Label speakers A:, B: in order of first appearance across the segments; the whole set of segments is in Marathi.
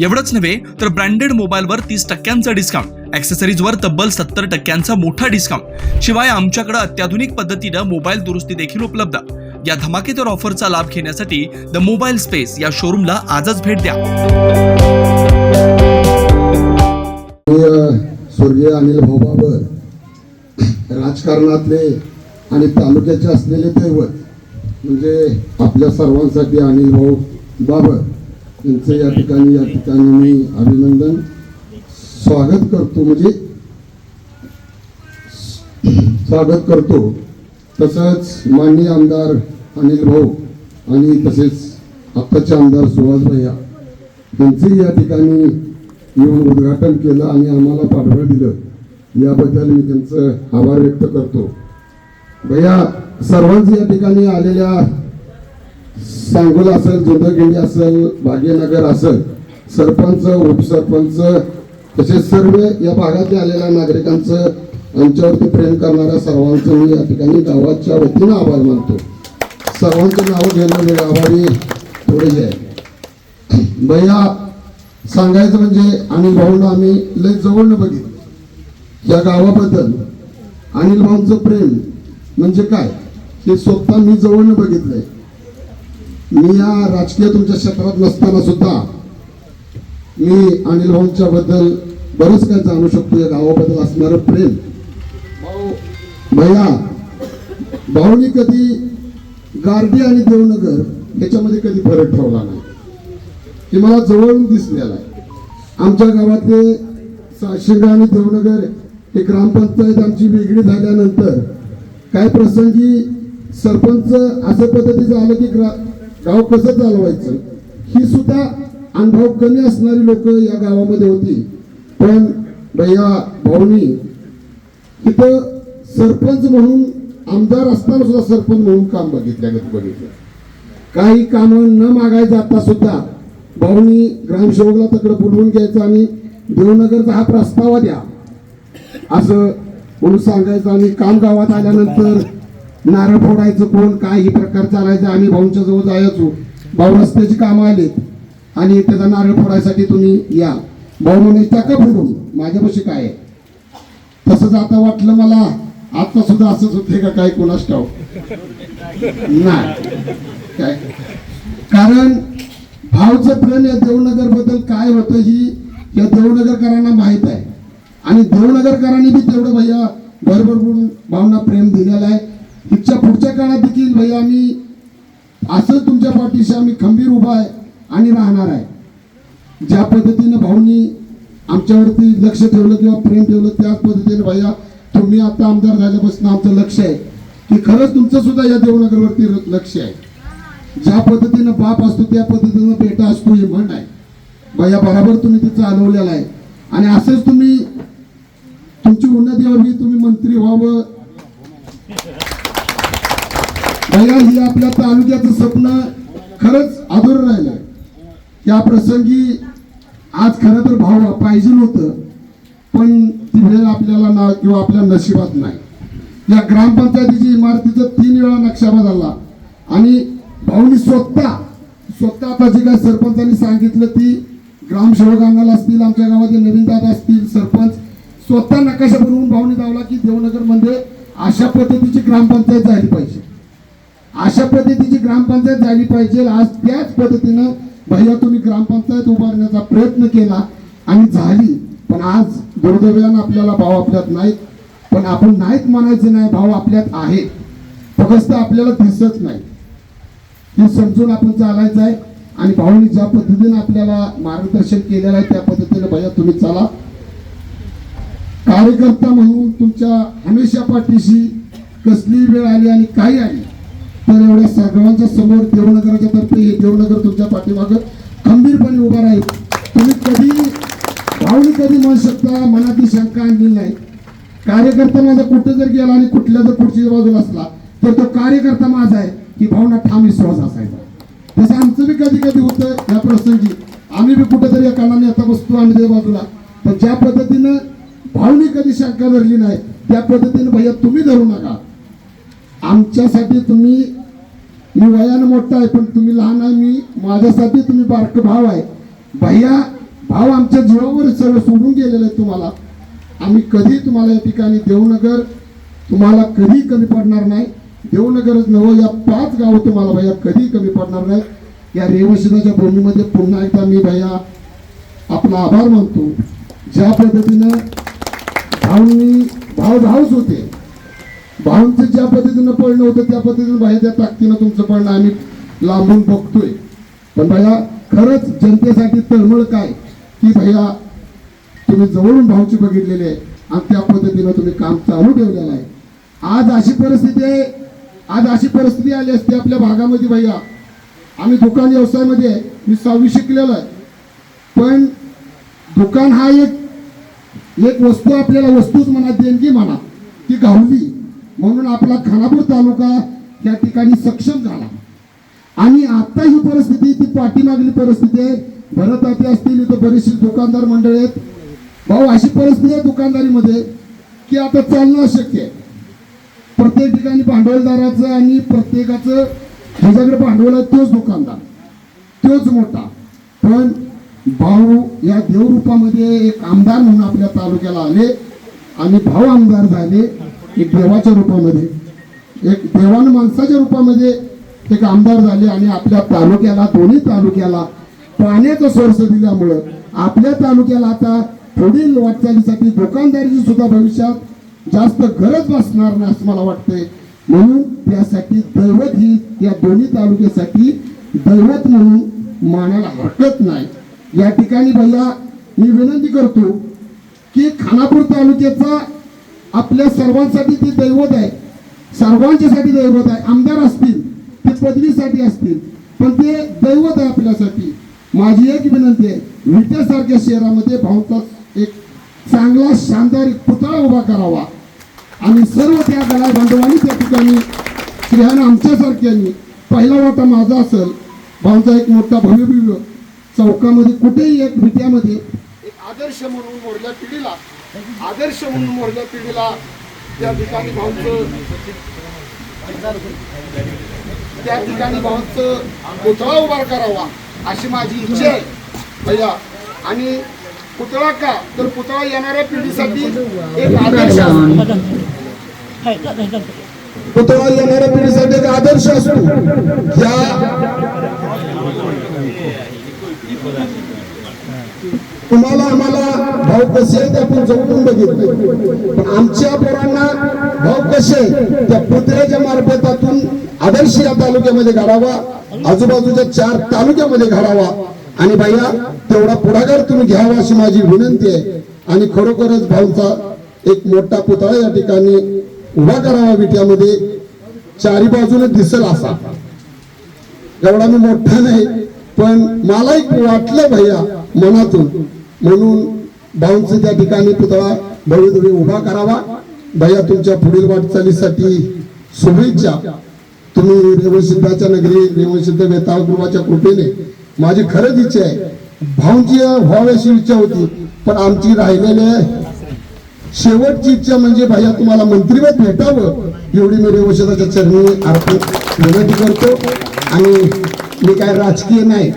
A: एवढंच नव्हे तर ब्रँडेड मोबाईलवर तीस टक्क्यांचा डिस्काउंट ॲक्सेसरीजवर तब्बल सत्तर टक्क्यांचा मोठा डिस्काउंट शिवाय आमच्याकडे अत्याधुनिक पद्धतीनं मोबाईल दुरुस्ती देखील उपलब्ध. या धमाकेदार ऑफरचा लाभ घेण्यासाठी द मोबाईल स्पेस या शोरूमला आजच भेट द्या.
B: स्वर्गीय अनिल भाऊ बाबर राजकारणातले आणि तालुक्याचे असलेले दैवत म्हणजे आपल्या सर्वांसाठी अनिल भाऊ बाबर त्यांचं या ठिकाणी या ठिकाणी मी अभिनंदन स्वागत करतो. म्हणजे स्वागत करतो. तसंच माननीय आमदार अनिल भाऊ आणि तसेच आत्ताचे आमदार सुहास भैया यांचंही या ठिकाणी येऊन उद्घाटन केलं आणि आम्हाला पाठबळ दिलं. याबद्दल मी त्यांचं आभार व्यक्त करतो. भैया सर्वांच या ठिकाणी आलेल्या सांगोला असेल जोंधगिंडी असेल भाग्यनगर असेल सरपंच उपसरपंच तसेच सर्व या भागातल्या आलेल्या नागरिकांचं आमच्यावरती प्रेम करणाऱ्या सर्वांचं मी या ठिकाणी गावाच्या वतीनं आभार मानतो. सर्वांचं नाव घेणं वेळ आभारी थोडे आहे. भैया सांगायचं म्हणजे अनिल भाऊंना आम्ही लय जवळनं बघितलं. या गावाबद्दल अनिल भाऊंचं प्रेम म्हणजे काय? हे स्वतः मी जवळनं बघितलंय. मी या राजकीय तुमच्या क्षेत्रात नसताना सुद्धा मी अनिल भाऊंच्या बद्दल बरंच काय जाणू शकतो. या गावाबद्दल असणारं प्रेम. भाऊ भैया भाऊनी कधी गार्डी आणि देवनगर याच्यामध्ये कधी फरक ठेवला नाही. हे मला जवळून दिसलेला आहे. आमच्या गावातले साशिंगा आणि देवनगर हे ग्रामपंचायत आमची वेगळी झाल्यानंतर काय प्रसंगी सरपंच असं पद्धतीचं आलं की ग्रा गाव कसं चालवायचं? ही सुद्धा अनुभव कमी असणारी लोक या गावामध्ये होती. पण भैया भाऊनी तिथं सरपंच म्हणून आमदार असताना सुद्धा सरपंच म्हणून काम बघितल्या बघितलं. काही कामं न मागायचं जाता सुद्धा भाऊनी ग्रामसेवकला तकडं बोलवून घ्यायचं आणि देवनगरचा हा प्रस्ताव द्या. असं म्हणून सांगायचं आणि काम गावात आल्यानंतर नारळ फोडायचं कोण काय ही प्रकार चालायचा आम्ही भाऊंच्या जवळ जायचो. भाऊ रस्त्याची कामं आलीत. आणि त्याचा नारळ फोडायसाठी तुम्ही या. भाऊ म्हणे टाका फोडून माझ्यापाशी काय आहे? तसंच आता वाटलं मला आता सुद्धा असंच होते का काय कोणास ठाऊ नाही. काय? कारण भावचं प्रेम या देवनगरबद्दल काय होतं ही या देवनगरकरांना माहीत आहे. आणि देवनगरकरांनी बी तेवढं भैया भरभरून भावना प्रेम दिलेलं आहे. तिच्या पुढच्या काळात देखील भैया आम्ही असं तुमच्या पाठीशी आम्ही खंबीर उभा आहे आणि राहणार आहे. ज्या पद्धतीनं भाऊनी आमच्यावरती लक्ष ठेवलं किंवा प्रेम ठेवलं त्याच पद्धतीने भैया तुम्ही आता आमदार झाल्यापासून आमचं लक्ष आहे की खरंच तुमचं सुद्धा या देवनगरवरती लक्ष आहे. ज्या पद्धतीनं बाप असतो त्या पद्धतीनं बेटा असतो हे म्हण आहे. भैया बरोबर तुम्ही ते चालवलेलं आहे. आणि असंच तुम्ही तुमची उन्नती व्हावी तुम्ही मंत्री व्हावं भैया ही आपल्या तालुक्याचं स्वप्न खरंच अधूर राहिलं या प्रसंगी आज खरं तर भाव पाहिजे होतं पण ती वेळ आपल्याला ना किंवा आपल्या नशिबात नाही. या ग्रामपंचायतीची इमारतीचा तीन वेळा नक्षा बदलला आणि भाऊनी स्वतः स्वतः आता जे काय सरपंचांनी सांगितलं ती ग्रामसेवकांना असतील आमच्या गावातील नवीन दादा असतील सरपंच स्वतः नकाशा बनवून भाऊनी दावला की देवनगरमध्ये अशा पद्धतीची ग्रामपंचायत झाली पाहिजे. अशा पद्धतीची ग्रामपंचायत झाली पाहिजे. आज त्याच पद्धतीनं भैया तुम्ही ग्रामपंचायत उभारण्याचा प्रयत्न केला आणि झाली. पण आज दुर्दैवानं आपल्याला भाव आपल्यात नाहीत पण आपण नाहीत म्हणायचं नाही भाव आपल्यात आहेत फक्त आपल्याला दिसत नाही. हे समजून आपण चालायचं आहे. आणि भाऊनी ज्या पद्धतीने आपल्याला मार्गदर्शन केलेलं आहे त्या पद्धतीने भैया तुम्ही चला. कार्यकर्ता म्हणून तुमच्या हमेशा पाठीशी कसली वेळ आली आणि काही आली. तर एवढ्या सगळ्यांच्या समोर देवनगराच्या तर्फे हे देवनगर तुमच्या पाठीमागं खंबीरपणे उभा राहील. तुम्ही कधी भावनी कधी म्हणू शकता मनातली शंका आणली नाही. कार्यकर्ता माझा कुठं जर गेला आणि कुठल्या जर पुढच्या बाजूला असला तर तो कार्यकर्ता माझा आहे की भावना ठाम विश्वास असायचा. तसं आमचं बी कधी कधी होतं या प्रसंगी. आम्ही बी कुठेतरी कानाने आता बसतो आम्ही त्या बाजूला. तर ज्या पद्धतीनं भावनी कधी शंका धरली नाही त्या पद्धतीने भैया तुम्ही धरू नका. आमच्यासाठी तुम्ही मी वयानं मोठा आहे पण तुम्ही लहान आहे मी माझ्यासाठी तुम्ही बारक भाव आहे. भैया भाव आमच्या जीवावर सर्व सोडून गेलेलं आहे तुम्हाला. आम्ही कधी तुम्हाला या ठिकाणी देवनगर तुम्हाला कधी कमी पडणार नाही. देवनगरच नवं या पाच गावं तुम्हाला भैया कधी कमी पडणार नाही या रेवशिनाच्या भूमीमध्ये पुन्हा एकदा मी भैया आपला आभार मानतो. ज्या पद्धतीनं भाऊंनी भाव भावच होते. भाऊंचं ज्या पद्धतीनं पळणं होतं त्या पद्धतीनं भाई त्या ताकदीनं तुमचं पळणं आम्ही लांबून बघतोय. पण भैया खरंच जनतेसाठी तळमळ काय? की भैया तुम्ही जवळून भाऊची बघितलेली आहे आणि त्या पद्धतीनं तुम्ही काम चालू ठेवलेलं आहे. आज अशी परिस्थिती आहे आज अशी परिस्थिती आली असते आपल्या भागामध्ये भैया. आम्ही दुकान व्यवसायामध्ये आहे मी सहावी शिकलेलो आहे. पण दुकान हा एक एक वस्तू आपल्याला वस्तूच म्हणा देणगी म्हणा ती गावली म्हणून आपला खानापूर तालुका या ठिकाणी सक्षम झाला. आणि आता ही परिस्थिती ती पाठीमागली परिस्थिती आहे. भरत आते असतील इथं बरेचसे दुकानदार मंडळी आहेत. भाऊ अशी परिस्थिती आहे दुकानदारीमध्ये की आता चालणं अशक्य आहे. प्रत्येक ठिकाणी भांडवलदाराचं आणि प्रत्येकाचं ज्याच्याकडे भांडवल आहे तोच दुकानदार तोच मोठा. पण भाऊ या देवरूपामध्ये एक आमदार म्हणून आपल्या तालुक्याला आले आणि भाऊ आमदार झाले. एक देवाच्या रूपामध्ये एक देवान माणसाच्या रूपामध्ये एक आमदार झाले आणि आपल्या तालुक्याला दोन्ही तालुक्याला पाण्याचा सोर्स दिल्यामुळं आपल्या तालुक्याला आता पुढील वाटचालीसाठी दुकानदारीची सुद्धा भविष्यात जास्त गरज भासणार नाही असं मला वाटतंय. म्हणून त्यासाठी दैवत ही या दोन्ही तालुक्यासाठी दैवत म्हणून मानायला हरकत नाही. या ठिकाणी भैया मी विनंती करतो की खानापूर तालुक्याचा आपल्या सर्वांसाठी ते दैवत आहे. सर्वांच्यासाठी दैवत आहे. आमदार असतील ते पदवीसाठी असतील पण ते दैवत आहे आपल्यासाठी. माझी एक विनंती आहे विट्यासारख्या शहरामध्ये भाऊचा एक चांगला शानदार पुतळा उभा करावा. आणि सर्व त्या गळा बांधवांनी त्या ठिकाणी स्त्रियांना आमच्यासारख्यांनी पहिला वाटा माझा असेल भाऊचा एक मोठा भव्य चौकामध्ये कुठेही एक विट्यामध्ये एक आदर्श म्हणून मोडल्या पिढीला आदर्श म्हणून मोरल्या पिढीला त्या ठिकाणी भाऊचं त्या ठिकाणी भाऊचं पुतळा उभा करावा अशी माझी इच्छा आहे. भैया आणि पुतळा का? तर पुतळा येणाऱ्या पिढीसाठी एक आदर्श पुतळा येणाऱ्या पिढीसाठी एक आदर्श असतो. या तुम्हाला आम्हाला भाऊ कसे आहे ते आपण जपून बघितले. पण आमच्या पोरांना भाऊ कसे त्या पुतळ्याच्या मार्फतातून आदर्श या तालुक्यामध्ये घडावा आजूबाजूच्या चार तालुक्यामध्ये घडावा. आणि भैया तेवढा पुढाकार तुम्ही घ्यावा अशी माझी विनंती आहे. आणि खरोखरच भाऊचा एक मोठा पुतळा या ठिकाणी उभा करावा विट्यामध्ये. चारी बाजूने दिसेल असा. एवढा मी मोठा नाही पण मला एक वाटलं भैया मनातून. म्हणून भाऊंचं त्या ठिकाणी पुतळा भव्य उभा करावा. भैया तुमच्या पुढील वाटचालीसाठी शुभेच्छा. तुम्ही रेवणसिद्धाच्या नगरी रेवणसिद्ध वेताळगृहाच्या कृपेने माझी खरंच इच्छा आहे. भाऊंची व्हावी अशी इच्छा होती पण आमची राहिलेली शेवटची इच्छा म्हणजे भैया तुम्हाला मंत्रिपद भेटावं एवढी मी रेवसिद्धाच्या चरणी अर्पण विनंती करतो. आणि मी काय राजकीय नाही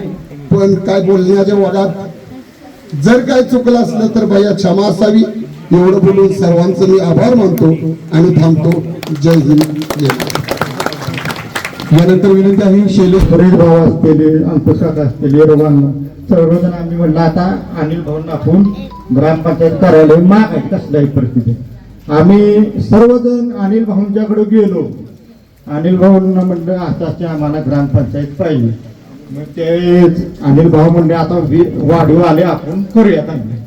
B: पण काय बोलण्याच्या वागात जर काय चुकलं असलं तर भैया क्षमा असावी. एवढं बोलून सर्वांचं मी आभार मानतो आणि थांबतो. जय हिंद. जय
C: यानंतर विनंती आहे शैलेश फरीद भाऊ असलेले अंकुश असलेले रोगांना सर्वजण आम्ही म्हणलं आता अनिल भाऊंना आपण ग्रामपंचायत कार्यालय माग आहे कसल्याही परिस्थिती आम्ही सर्वजण अनिल भाऊंच्याकडे गेलो. अनिल भाऊंना म्हणलं आता आम्हाला ग्रामपंचायत पाहिजे. मग ते अनिल भाऊ म्हणले आता वि- वाढीव आले आपण करूया चांगले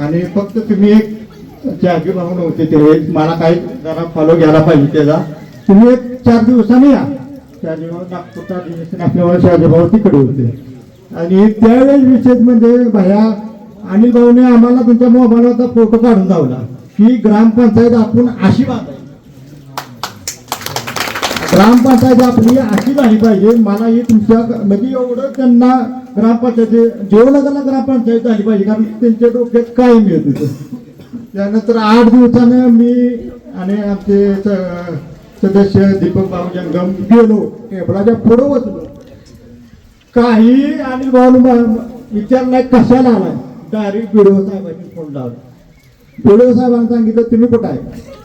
C: आणि फक्त तुम्ही एक त्यागी भाऊ नव्हते ते. मला काही जरा फॉलो घ्यायला पाहिजे त्याचा. तुम्ही एक चार दिवसांनी या. शहाजीभाऊ नागपूरचा अधिवेशन असल्यामुळे शहाजीभाऊ तिकडे होते. आणि त्यावेळेस विशेष म्हणजे भया अनिल भाऊने आम्हाला तुमच्या मोबाईलवरचा फोटो काढून लावला. की ग्रामपंचायत आपण अशी बांधायची ग्रामपंचायत आपली अशी झाली पाहिजे मला हे तुमच्या म्हणजे एवढं त्यांना ग्रामपंचायत जेवणाला ग्रामपंचायत झाली पाहिजे कारण त्यांच्या डोक्यात काय मिळत त्यानंतर आठ दिवसानं मी आणि आमचे स- सदस्य दीपक बाबू जंगम गेलो टेबलाच्या पुढं बसलो. काही आणि भाऊ विचार नाही कशाला आलाय. डायरेक्ट व्हिडिओ साहेबांनी फोन लावला. व्हिडिओ साहेबांनी सांगितलं तुम्ही कुठं आहे?